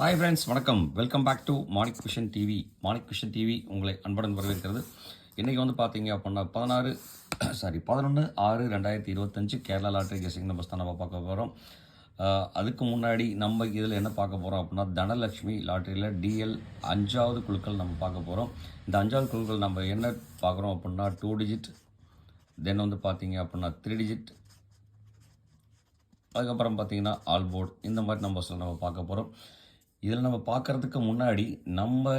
Hi friends வணக்கம். Welcome back to Manik Kushan TV Manik Kushan TV உங்களை அன்புடன் வரவேற்கிறது. இன்றைக்கி வந்து பார்த்தீங்க அப்படின்னா பதினாறு சாரி பதினொன்று ஆறு ரெண்டாயிரத்தி இருபத்தஞ்சு கேரளா லாட்ரி கெஸிங் நம்பர்ஸ் தான் நம்ம பார்க்க போகிறோம் அதுக்கு முன்னாடி நம்ம இதில் என்ன பார்க்க போகிறோம் அப்படின்னா தனலட்சுமி லாட்ரியில் டிஎல் அஞ்சாவது குழுக்கள் நம்ம பார்க்க போகிறோம் இந்த அஞ்சாவது குழுக்கள் நம்ம என்ன பார்க்குறோம் அப்படின்னா டூ டிஜிட் தென் வந்து பார்த்தீங்க அப்படின்னா த்ரீ டிஜிட் அதுக்கப்புறம் பார்த்தீங்கன்னா ஆல் போர்டு இந்த மாதிரி நம்பர்ஸில் நம்ம பார்க்க போகிறோம் இதில் நம்ம பார்க்குறதுக்கு முன்னாடி நம்ம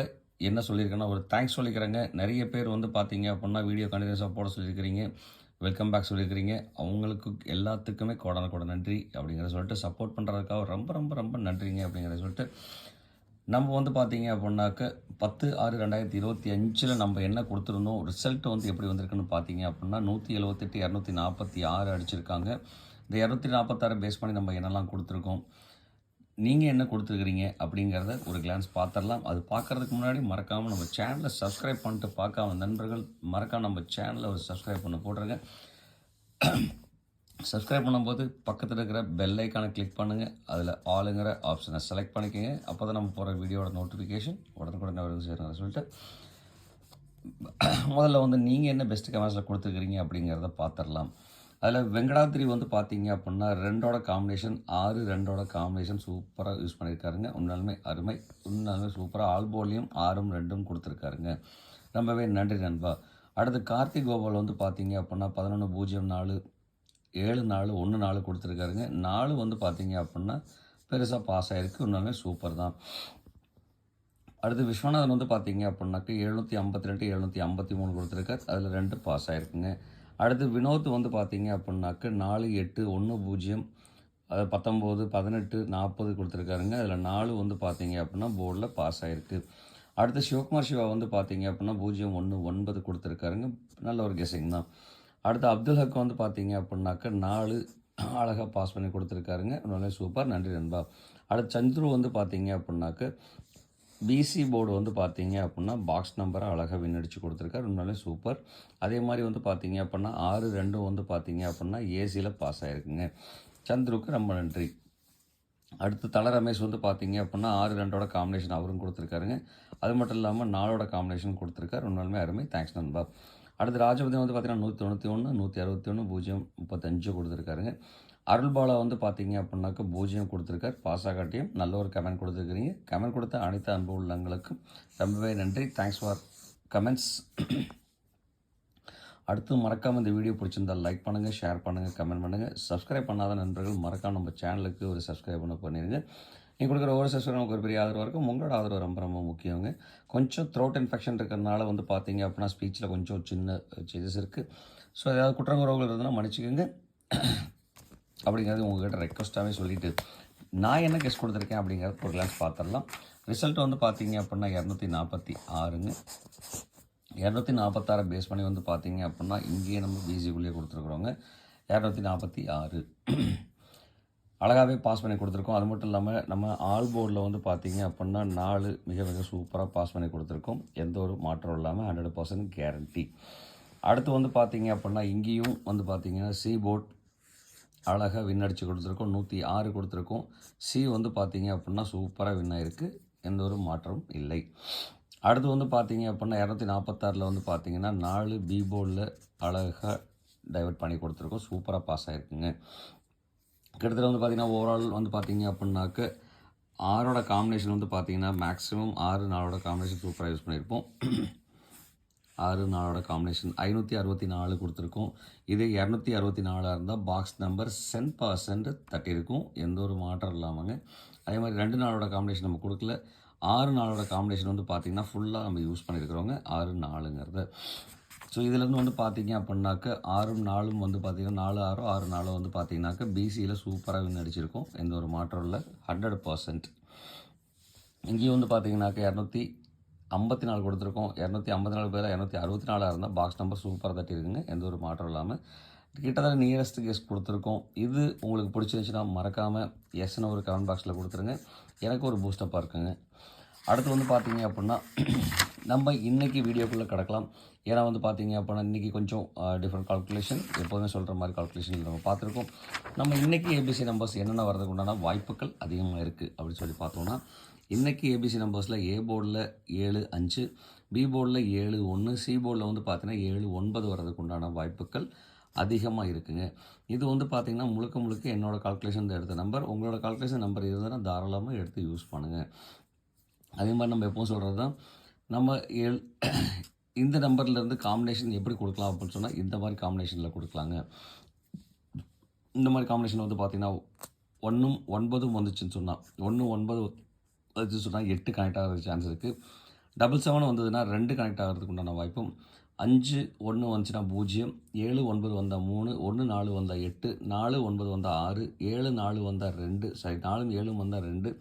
என்ன சொல்லியிருக்கோன்னா ஒரு தேங்க்ஸ் சொல்லிக்கிறேங்க. நிறைய பேர் வந்து பார்த்தீங்க அப்படின்னா வீடியோ கண்டினியூஸாக போட சொல்லியிருக்கிறீங்க. வெல்கம் பேக் சொல்லியிருக்கிறீங்க. அவங்களுக்கு எல்லாத்துக்குமே கோடான கூட நன்றி அப்படிங்கிறத சொல்லிட்டு சப்போர்ட் பண்ணுறதுக்காக ரொம்ப ரொம்ப ரொம்ப நன்றிங்க அப்படிங்கிறத சொல்லிட்டு நம்ம வந்து பார்த்தீங்க அப்படின்னாக்க பத்து ஆறு ரெண்டாயிரத்தி இருபத்தி அஞ்சில் நம்ம என்ன கொடுத்துருந்தோம்? ரிசல்ட் வந்து எப்படி வந்திருக்குன்னு பார்த்தீங்க அப்படின்னா நூற்றி எழுபத்தெட்டு இரநூத்தி நாற்பத்தி ஆறு அடிச்சிருக்காங்க. இந்த இரநூத்தி நாற்பத்தாறு பேஸ் பண்ணி நம்ம என்னெல்லாம் கொடுத்துருக்கோம்? நீங்கள் என்ன கொடுத்துருக்குறீங்க அப்படிங்கிறத ஒரு கிளான்ஸ் பார்த்துடலாம். அது பார்க்குறதுக்கு முன்னாடி மறக்காமல் நம்ம சேனலை சப்ஸ்கிரைப் பண்ணிட்டு பார்க்காம நண்பர்கள் மறக்காம நம்ம சேனலை ஒரு சப்ஸ்கிரைப் பண்ண போட்டுருங்க. சப்ஸ்கிரைப் பண்ணும்போது பக்கத்தில் இருக்கிற பெல் ஐக்கானை கிளிக் பண்ணுங்கள் அதில் ஆளுங்கிற ஆப்ஷனை செலக்ட் பண்ணிக்கோங்க. அப்போ தான் நம்ம போகிற வீடியோட நோட்டிஃபிகேஷன் உடனுக்குடனே வருது சேருங்க சொல்லிட்டு முதல்ல வந்து நீங்கள் என்ன பெஸ்ட் கமெண்ட்ஸில் கொடுத்துருக்குறீங்க அப்படிங்கிறத பார்த்துடலாம். அதில் வெங்கடாத்திரி வந்து பார்த்தீங்க அப்படின்னா ரெண்டோட காம்பினேஷன் ஆறு ரெண்டோட காம்பினேஷன் சூப்பராக யூஸ் பண்ணியிருக்காருங்க உண்மையாலுமே அருமை. உண்மையாலுமே சூப்பராக ஆல்போலையும் ஆறும் ரெண்டும் கொடுத்துருக்காருங்க. ரொம்பவே நன்றி நண்பா. அடுத்து கார்த்திக் கோபால் வந்து பார்த்தீங்க அப்படின்னா பதினொன்று பூஜ்ஜியம் நாலு ஏழு நாலு ஒன்று நாலு கொடுத்துருக்காருங்க. நாலு வந்து பார்த்தீங்க அப்படின்னா பெருசாக பாஸ் ஆகிருக்கு உண்மையாலுமே சூப்பர் தான். அடுத்து விஸ்வநாதன் வந்து பார்த்தீங்க அப்படின்னாக்க எழுநூற்றி ஐம்பத்தி ரெண்டு எழுநூற்றி ஐம்பத்தி மூணு கொடுத்துருக்காரு. அதில் ரெண்டு பாஸ் ஆகிருக்குங்க அடுத்து வினோத் வந்து பார்த்தீங்க அப்படின்னாக்க நாலு எட்டு ஒன்று பூஜ்ஜியம் அது பத்தொம்போது பதினெட்டு நாற்பது கொடுத்துருக்காருங்க. அதில் நாலு வந்து பார்த்தீங்க அப்படின்னா போர்டில் பாஸ் ஆகிருக்கு அடுத்து சிவகுமார் சிவா வந்து பார்த்தீங்க அப்படின்னா பூஜ்ஜியம் ஒன்று ஒன்பது கொடுத்துருக்காருங்க. நல்ல ஒரு கெஸிங் தான். அடுத்து அப்துல் ஹக் வந்து பார்த்தீங்க அப்படின்னாக்க நாலு அழகாக பாஸ் பண்ணி கொடுத்துருக்காருங்க. நல்ல சூப்பர். நன்றி நண்பா. அடுத்து சந்துரு வந்து பார்த்தீங்க அப்படின்னாக்க பிசி போர்டு வந்து பார்த்தீங்க அப்படின்னா பாக்ஸ் நம்பரை அழகாக விண்ணடிச்சு கொடுத்துருக்காரு. உண்மையிலே சூப்பர் அதே மாதிரி வந்து பார்த்தீங்க அப்படின்னா ஆறு ரெண்டும் வந்து பார்த்தீங்க அப்படின்னா ஏசியில் பாஸ் ஆகிருக்குங்க சந்துருக்கு ரொம்ப நன்றி. அடுத்து தல ரமேஷ் வந்து பார்த்தீங்க அப்படின்னா ஆறு ரெண்டோட காம்பினேஷன் அவரும் கொடுத்துருக்காருங்க. அது மட்டும் இல்லாமல் நாலோட காம்பினேஷன் கொடுத்துருக்காரு. உண்மையுமே அருமை. தேங்க்ஸ் நண்பா. அடுத்து ராஜபதி வந்து பார்த்தீங்கன்னா நூற்றி தொண்ணூற்றி ஒன்று நூற்றி அறுபத்தி ஒன்று பூஜ்ஜியம் முப்பத்தஞ்சு கொடுத்துருக்காருங்க. அருள்பாலா வந்து பார்த்தீங்க அப்படின்னாக்க பூஜ்ஜியம் கொடுத்துருக்கார். பாசாகாட்டியும் நல்ல ஒரு கமெண்ட் கொடுத்துருக்கிறீங்க. கமெண்ட் கொடுத்த அனைத்து அன்பு உள்ளங்களுக்கும் ரொம்பவே நன்றி. தேங்க்ஸ் ஃபார் கமெண்ட்ஸ் அடுத்து மறக்காமல் இந்த வீடியோ பிடிச்சிருந்தால் லைக் பண்ணுங்கள் ஷேர் பண்ணுங்கள் கமெண்ட் பண்ணுங்கள் சப்ஸ்கிரைப் பண்ணாத நண்பர்கள் மறக்காம நம்ம சேனலுக்கு ஒரு சப்ஸ்கிரைப் பண்ண பண்ணிடுங்க நீங்கள் கொடுக்குற ஒரு சப்ஸ்கிரைப் நமக்கு ஒரு பெரிய ஆதரவாக இருக்கும். உங்களோட ஆதரவு ரொம்ப ரொம்ப முக்கியங்க. கொஞ்சம் த்ரோட் இன்ஃபெக்ஷன் இருக்கிறதுனால வந்து பார்த்தீங்க அப்படின்னா ஸ்பீச்சில் கொஞ்சம் சின்ன சேஞ்சஸ் இருக்குது ஸோ ஏதாவது குற்றங்குறவுகள் இருந்தால் மன்னிச்சிக்கோங்க. அப்படிங்கிறது உங்கள்கிட்ட ரெக்வஸ்ட்டாகவே சொல்லிவிட்டு நான் என்ன கெஸ்ட் கொடுத்துருக்கேன் அப்படிங்கிறது ஒரு கிளாஸ் பார்த்துடலாம். ரிசல்ட் வந்து பார்த்தீங்க அப்படின்னா இரநூத்தி நாற்பத்தி ஆறுங்க இரநூத்தி நாற்பத்தாறு பேஸ் பண்ணி வந்து பார்த்தீங்க அப்படின்னா இங்கேயே நம்ம பிசிக்குள்ளேயே கொடுத்துருக்குறோங்க இரநூத்தி நாற்பத்தி ஆறு அழகாகவே பாஸ் பண்ணி கொடுத்துருக்கோம். அது மட்டும் இல்லாமல் நம்ம ஆல் போர்டில் வந்து பார்த்தீங்க அப்படின்னா நாலு மிக மிக சூப்பராக பாஸ் பண்ணி கொடுத்துருக்கோம். எந்த ஒரு மாற்றம் இல்லாமல் ஹண்ட்ரட் பர்சன்ட் கேரண்டி அடுத்து வந்து பார்த்தீங்க அப்படின்னா இங்கேயும் வந்து பார்த்தீங்கன்னா சி போர்ட் அழகாக வின் அடித்து கொடுத்துருக்கோம். நூற்றி ஆறு கொடுத்துருக்கோம். சி வந்து பார்த்தீங்க அப்படின்னா சூப்பராக வின் ஆகிருக்கு எந்த ஒரு மாற்றமும் இல்லை. அடுத்து வந்து பார்த்தீங்க அப்படின்னா இரநூத்தி நாற்பத்தாறில் வந்து பார்த்தீங்கன்னா நாலு பி போர்டில் அழகாக டைவர்ட் பண்ணி கொடுத்துருக்கோம். சூப்பராக பாஸ் ஆகிருக்குங்க கிட்டத்தட்ட வந்து பார்த்தீங்கன்னா ஓவரால் வந்து பார்த்தீங்க அப்படின்னாக்க ஆறோட காம்பினேஷன் வந்து பார்த்தீங்கன்னா மேக்ஸிமம் ஆறு நாலோட காம்பினேஷன் சூப்பராக யூஸ் பண்ணியிருப்போம் ஆறு நாலோட காம்பினேஷன் ஐநூற்றி அறுபத்தி நாலு கொடுத்துருக்கோம். இதே இரநூத்தி அறுபத்தி நாலாக இருந்தால் பாக்ஸ் நம்பர் சென் பர்சன்ட் தட்டியிருக்கும். எந்த ஒரு மாற்றம் இல்லாமங்க. அதே மாதிரி ரெண்டு நாளோட காம்பினேஷன் நம்ம கொடுக்கல. ஆறு நாளோட காம்பினேஷன் வந்து பார்த்திங்கன்னா ஃபுல்லாக நம்ம யூஸ் பண்ணியிருக்கிறோங்க ஆறு நாலுங்கிறது ஸோ இதுலேருந்து வந்து பார்த்தீங்க அப்படின்னாக்க ஆறும் நாலும் வந்து பார்த்திங்கன்னா நாலு ஆறோ ஆறு நாலோ வந்து பார்த்தீங்கன்னாக்க பிசியில் சூப்பராக வின் அடிச்சிருக்கோம் எந்த ஒரு மாற்றம் இல்லை. ஹண்ட்ரட் பர்சன்ட் இங்கேயும் வந்து பார்த்தீங்கன்னாக்க இரநூத்தி ஐம்பத்தி நாலு கொடுத்துருக்கோம். இரநூத்தி ஐம்பத்தி நாலு பேர் இரநூத்தி அறுபத்தி நாலாக இருந்தால் பாக்ஸ் நம்பர் சூப்பராக தட்டியிருக்குங்க எந்த ஒரு மாற்றம் இல்லாமல் கிட்டத்தட்ட நியரஸ்ட் கெஸ்ட் கொடுத்துருக்கோம். இது உங்களுக்கு பிடிச்சிருந்துச்சுன்னா மறக்காமல் எஸ்ன்னு ஒரு கமெண்ட் பாக்ஸில் கொடுத்துருங்க. எனக்கு ஒரு பூஸ்டப்பாக இருக்குங்க. அடுத்து வந்து பார்த்தீங்க அப்படின்னா நம்ம இன்றைக்கி வீடியோக்குள்ளே கிடக்கலாம். ஏன்னா வந்து பார்த்தீங்க அப்படின்னா இன்றைக்கி கொஞ்சம் டிஃப்ரெண்ட் கால்குலேஷன் எப்போதுமே சொல்கிற மாதிரி கால்குலேஷன் நம்ம பார்த்துருக்கோம் நம்ம இன்றைக்கி ஏபிசி நம்பர்ஸ் என்னென்ன வரதுக்கு உண்டான வாய்ப்புகள் அதிகமாக இருக்குது அப்படின்னு சொல்லி பார்த்தோம்னா இன்றைக்கி ஏபிசி நம்பர்ஸில் ஏ போர்டில் ஏழு அஞ்சு பி போர்டில் ஏழு ஒன்று சி போர்டில் வந்து பார்த்தீங்கன்னா ஏழு ஒன்பது வர்றதுக்கு உண்டான வாய்ப்புகள் அதிகமாக இருக்குங்க. இது வந்து பார்த்திங்கன்னா முழுக்க முழுக்க என்னோடய கால்குலேஷன் எடுத்த நம்பர் உங்களோட கால்குலேஷன் நம்பர் இருந்ததுன்னா தாராளமாக எடுத்து யூஸ் பண்ணுங்கள் அதே மாதிரி நம்ம எப்பவும் சொல்கிறது தான் நம்ம ஏழு இந்த நம்பர்லேருந்து காம்பினேஷன் எப்படி கொடுக்கலாம் அப்படின்னு சொன்னால் இந்த மாதிரி காம்பினேஷனில் கொடுக்கலாங்க. இந்த மாதிரி காம்பினேஷன் வந்து பார்த்திங்கன்னா ஒன்றும் ஒன்பதும் வந்துச்சுன்னு சொன்னால் ஒன்று ஒன்பது அது சொன்னால் எட்டு கனெக்ட் ஆகிறதுக்கு சான்ஸ் இருக்குது டபுள் செவன் வந்ததுன்னா ரெண்டு கனெக்ட் ஆகிறதுக்கு உண்டான வாய்ப்பும். அஞ்சு ஒன்று வந்துச்சுன்னா பூஜ்ஜியம் ஏழு ஒன்பது வந்தால் மூணு ஒன்று நாலு வந்தால் எட்டு நாலு ஒன்பது வந்தால் ஆறு ஏழு நாலு வந்தால் ரெண்டு சாரி நாலும் ஏழும் வந்தால் ரெண்டு.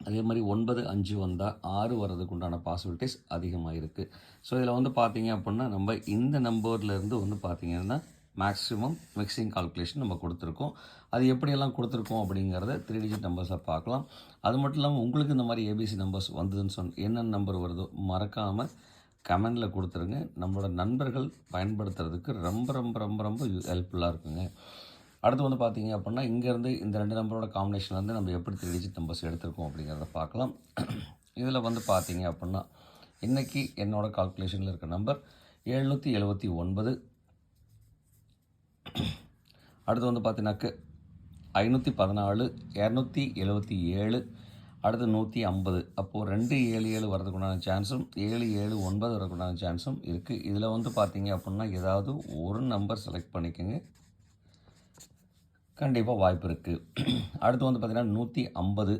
அதே மாதிரி ஒன்பது அஞ்சு வந்தால் ஆறு வர்றதுக்கு உண்டான பாசிபிலிட்டிஸ் அதிகமாக இருக்குது ஸோ இதில் வந்து பார்த்தீங்க அப்படின்னா நம்ம இந்த நம்பர்லேருந்து வந்து பார்த்தீங்கன்னா மேக்ஸிமம் மிக்சிங் கால்குலேஷன் நம்ம கொடுத்துருக்கோம். அது எப்படியெல்லாம் கொடுத்துருக்கோம் அப்படிங்கிறத த்ரீ டிஜிட் நம்பர்ஸாக பார்க்கலாம். அது மட்டும் இல்லாமல் உங்களுக்கு இந்த மாதிரி ஏபிசி நம்பர்ஸ் வந்ததுன்னு சொன்ன என்னென்ன நம்பர் வருதோ மறக்காமல் கமெண்டில் கொடுத்துருங்க. நம்மளோட நண்பர்கள் பயன்படுத்துறதுக்கு ரொம்ப ரொம்ப ரொம்ப ரொம்ப ஹெல்ப்ஃபுல்லாக இருக்குங்க. அடுத்து வந்து பார்த்தீங்க அப்படின்னா இங்கேருந்து இந்த ரெண்டு நம்பரோட காம்பினேஷன் வந்து நம்ம எப்படி த்ரீ டிஜிட் நம்பர்ஸ் எடுத்திருக்கோம் அப்படிங்கிறத பார்க்கலாம். இதில் வந்து பார்த்தீங்க அப்படின்னா இன்றைக்கி என்னோடய கால்குலேஷனில் இருக்க நம்பர் எழுநூற்றி எழுபத்தி ஒன்பது. அடுத்து வந்து பார்த்தீங்கன்னாக்க ஐநூற்றி பதினாலு இரநூத்தி எழுபத்தி ஏழு அடுத்து நூற்றி ஐம்பது. அப்போது ரெண்டு ஏழு ஏழு வரதுக்குண்டான சான்ஸும் ஏழு ஏழு ஒன்பது வரதுக்குண்டான சான்ஸும் இருக்குது இதில் வந்து பார்த்தீங்க அப்படின்னா ஏதாவது ஒரு நம்பர் செலக்ட் பண்ணிக்கோங்க. கண்டிப்பாக வாய்ப்பு இருக்குது அடுத்து வந்து பார்த்திங்கன்னா நூற்றி ஐம்பது.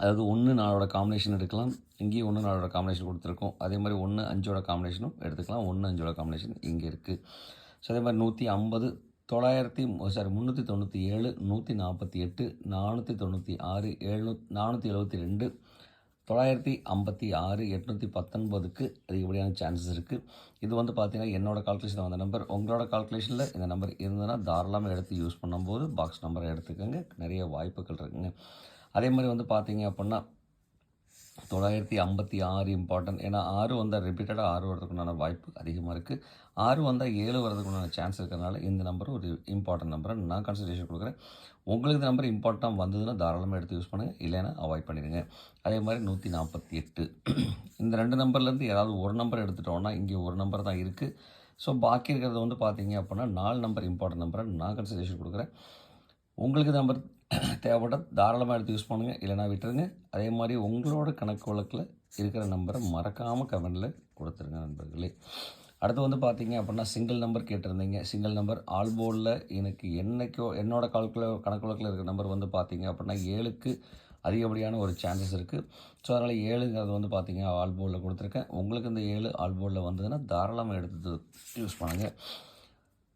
அதாவது ஒன்று நாளோட காம்பினேஷன் எடுக்கலாம். இங்கேயும் ஒன்று நாளோட காம்பினேஷன் கொடுத்துருக்கோம். அதே மாதிரி ஒன்று அஞ்சோட காம்பினேஷனும் எடுத்துக்கலாம். ஒன்று அஞ்சோட காம்பினேஷன் இங்கே இருக்குது ஸோ அதே மாதிரி நூற்றி ஐம்பது தொள்ளாயிரத்தி சாரி முந்நூற்றி தொண்ணூற்றி ஏழு நூற்றி நாற்பத்தி எட்டு நானூற்றி தொண்ணூற்றி ஆறு எழுநூ நானூற்றி எழுபத்தி ரெண்டு தொள்ளாயிரத்தி ஐம்பத்தி ஆறு எட்நூற்றி பத்தொன்பதுக்கு அதிகப்படியான சான்சஸ் இருக்குது இது வந்து பார்த்திங்கன்னா என்னோடய கால்குலேஷன் வந்த நம்பர் உங்களோட கால்குலேஷனில் இந்த நம்பர் இருந்ததுன்னா தாராளமாக எடுத்து யூஸ் பண்ணும்போது பாக்ஸ் நம்பரை எடுத்துக்கோங்க. நிறைய வாய்ப்புகள் இருக்குங்க. அதே மாதிரி வந்து பார்த்தீங்க அப்படின்னா தொள்ளாயிரத்தி ஐம்பத்தி ஆறு இம்பார்ட்டன்ட் ஏன்னா ஆறு வந்தால் ரிப்பீட்டடாக ஆறு வரதுக்குண்டான வாய்ப்பு அதிகமாக இருக்குது ஆறு வந்தால் ஏழு வரதுக்குண்டான சான்ஸ் இருக்கிறதுனால இந்த நம்பர் ஒரு இம்பார்ட்டன்ட் நம்பரை நான் கன்சிடரேஷன் கொடுக்குறேன். உங்களுக்கு இந்த நம்பர் இம்பார்ட்டாக வந்ததுன்னா தாராளமாக எடுத்து யூஸ் பண்ணுங்கள் இல்லைன்னா அவாய்ட் பண்ணிடுங்க. அதே மாதிரி நூற்றி நாற்பத்தி எட்டு. இந்த ரெண்டு நம்பர்லேருந்து ஏதாவது ஒரு நம்பர் எடுத்துட்டோம்னா இங்கே ஒரு நம்பர் தான் இருக்குது ஸோ பாக்கி இருக்கிறது வந்து பார்த்தீங்க அப்படின்னா நாலு நம்பர் இம்பார்ட்டன்ட் நம்பரை நான் கன்சிடரேஷன் கொடுக்குறேன். உங்களுக்கு நம்பர் தேவைப்பட்டால் தாராளமாக எடுத்து யூஸ் பண்ணுங்கள் இல்லைனா விட்டுருங்க. அதே மாதிரி உங்களோட கணக்கு வழக்கில் இருக்கிற நம்பரை மறக்காமல் கமெண்டில் கொடுத்துருங்க நண்பர்களே. அடுத்து வந்து பார்த்தீங்க அப்படின்னா சிங்கிள் நம்பர் கேட்டிருந்தீங்க. சிங்கிள் நம்பர் ஆல் போர்டில் எனக்கு என்னைக்கோ என்னோட கால்குல கணக்கு வழக்கில் இருக்கிற நம்பர் வந்து பார்த்தீங்க அப்படின்னா ஏழுக்கு அதிகப்படியான ஒரு சான்சஸ் இருக்குது ஸோ அதனால் ஏழுங்கிறது வந்து பார்த்தீங்க ஆல் போர்டில் கொடுத்துருக்கேன். உங்களுக்கு இந்த ஏழு ஆல் போர்டில் வந்ததுன்னா தாராளமாக எடுத்து யூஸ் பண்ணுங்கள்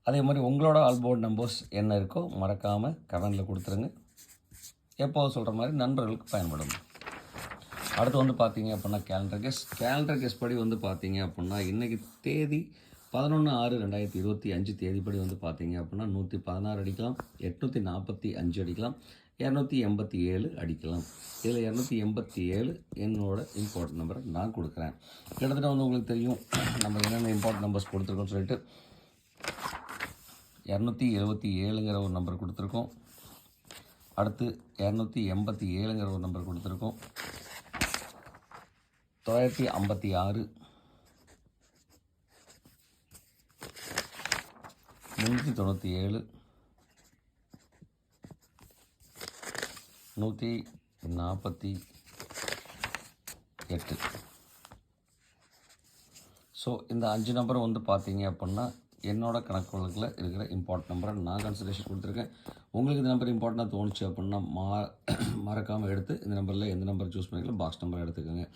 அதே மாதிரி உங்களோட ஆல்போர்ட் நம்பர்ஸ் என்ன இருக்கோ மறக்காமல் கமெண்டில் கொடுத்துருங்க. எப்போது சொல்கிற மாதிரி நண்பர்களுக்கு பயன்படும். அடுத்து வந்து பார்த்தீங்க அப்படின்னா கேலண்டர் கெஸ் கேலண்டர் கெஸ் படி வந்து பார்த்தீங்க அப்படின்னா இன்றைக்கி தேதி பதினொன்று ஆறு ரெண்டாயிரத்தி இருபத்தி அஞ்சு தேதிப்படி வந்து பார்த்தீங்க அப்படின்னா நூற்றி பதினாறு அடிக்கலாம் எட்நூற்றி நாற்பத்தி அஞ்சு அடிக்கலாம் இரநூத்தி எண்பத்தி ஏழு அடிக்கலாம். இதில் இரநூத்தி எண்பத்தி ஏழு என்னோடய இம்பார்ட்டன்ட் நம்பரை நான் கொடுக்குறேன். கிட்டத்தட்ட வந்து உங்களுக்கு தெரியும் நம்ம என்னென்ன இம்பார்ட்டன்ட் நம்பர்ஸ் கொடுத்துருக்கோம்னு சொல்லிட்டு இரநூத்தி எழுபத்தி ஏழுங்கிற ஒரு நம்பர் கொடுத்துருக்கோம். அடுத்து இரநூத்தி எண்பத்தி ஏழுங்கிற ஒரு நம்பர் கொடுத்துருக்கோம். தொள்ளாயிரத்தி ஐம்பத்தி ஆறு. முந்நூற்றி தொண்ணூற்றி ஏழு. நூற்றி நாற்பத்தி எட்டு. ஸோ இந்த அஞ்சு நம்பரும் வந்து பார்த்தீங்க அப்படின்னா என்னோட கணக்கு இருக்கிற இம்பார்ட்டன்ட் நம்பரை நான் கன்சிடரேஷன் கொடுத்துருக்கேன். உங்களுக்கு இந்த நம்பர் இம்பார்ட்டண்ட்டாக தோணுச்சு அப்படின்னா மா மறக்காமல் எடுத்து இந்த நம்பரில் எந்த நம்பர் சூஸ் பண்ணிக்கலாம் பாக்ஸ் நம்பர் எடுத்துக்கோங்க.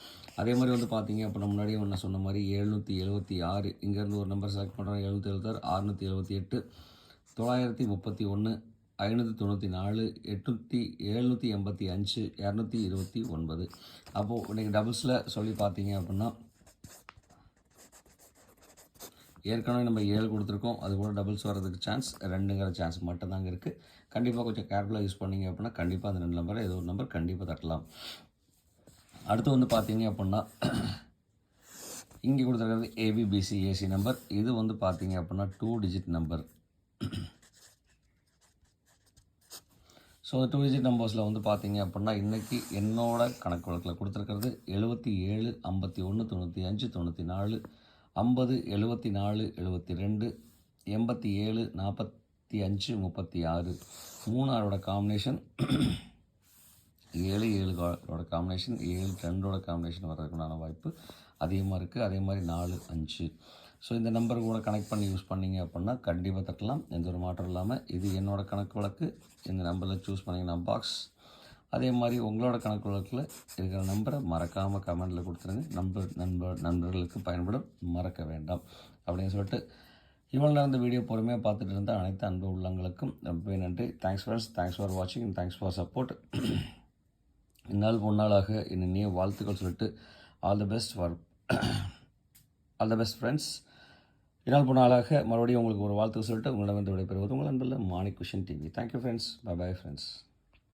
அதே மாதிரி வந்து பார்த்தீங்க அப்படின்னா முன்னாடியே நான் சொன்ன மாதிரி எழுநூற்றி எழுபத்தி ஆறு இங்கேருந்து ஒரு நம்பர் செலக்ட் பண்ணுறோம் எழுநூற்றி எழுபத்தாறு அறுநூற்றி எழுபத்தி எட்டு தொள்ளாயிரத்தி முப்பத்தி ஒன்று ஐநூற்றி தொண்ணூற்றி நாலு எட்நூற்றி எழுநூற்றி எண்பத்தி அஞ்சு இரநூத்தி இருபத்தி ஒன்பது. அப்போது இன்றைக்கி டபுள்ஸில் சொல்லி பார்த்தீங்க அப்படின்னா ஏற்கனவே நம்ம ஏழு கொடுத்துருக்கோம். அது கூட டபுள்ஸ் வர்றதுக்கு சான்ஸ் ரெண்டுங்கிற சான்ஸ் மட்டும்தாங்க இருக்குது கண்டிப்பாக கொஞ்சம் கேர்ஃபுல்லாக யூஸ் பண்ணிங்க அப்படின்னா கண்டிப்பாக அந்த ரெண்டு நம்பரை ஏதோ ஒரு நம்பர் கண்டிப்பாக தட்டலாம். அடுத்து வந்து பார்த்தீங்க அப்படின்னா இங்கே கொடுத்துருக்கிறது ஏபிபிசி ஏசி நம்பர் இது வந்து பார்த்தீங்க அப்படின்னா two digit number so two digit நம்பர்ஸில் வந்து பார்த்தீங்க அப்படின்னா இன்றைக்கி என்னோட கணக்கு வழக்கில் கொடுத்துருக்கிறது எழுபத்தி ஏழு ஐம்பத்தி ஒன்று தொண்ணூற்றி அஞ்சு தொண்ணூற்றி நாலு ஐம்பது எழுபத்தி நாலு எழுபத்தி ரெண்டு எண்பத்தி ஏழு நாற்பத்தி அஞ்சு முப்பத்தி ஆறு மூணாரோட காம்பினேஷன் ஏழு ஏழுகளோட காம்பினேஷன் ஏழு ரெண்டோட காம்பினேஷன் வர்றதுக்குண்டான வாய்ப்பு அதிகமாக இருக்குது அதே மாதிரி நாலு அஞ்சு. ஸோ இந்த நம்பர் கூட கனெக்ட் பண்ணி யூஸ் பண்ணீங்க அப்படின்னா கண்டிப்பாக தட்டலாம். எந்த ஒரு மாற்றம் இல்லாமல் இது என்னோடய கணக்கு வழக்கு. இந்த நம்பரில் சூஸ் பண்ணிங்கன்னா பாக்ஸ் அதே மாதிரி உங்களோட கணக்கு வழக்கில் இருக்கிற நம்பரை மறக்காமல் கமெண்டில் கொடுத்துருங்க. நண்பர் நண்பர் நண்பர்களுக்கு பயன்படும். மறக்க வேண்டாம். அப்படின்னு சொல்லிட்டு இவ்வளோ நேரம் இந்த வீடியோ பொறுமையாக பார்த்துட்டு இருந்த அனைத்து அன்பு உள்ளங்களுக்கும் ரொம்ப நன்றி. தேங்க்ஸ் ஃப்ரெண்ட்ஸ் தேங்க்ஸ் ஃபார் வாட்சிங் தேங்க்ஸ் ஃபார் சப்போர்ட் இந்நாள் பொன்னாளாக இன்னைய வாழ்த்துக்கள் சொல்லிட்டு all the best for all the best friends இந்நாள் பொன்னாளாக மறுபடியும் உங்களுக்கு ஒரு வாழ்த்து சொல்லிட்டு உங்களிடம் வந்து விடைபெறுவது உங்கள் அன்பில் Manik Kushan TV thank you friends bye bye friends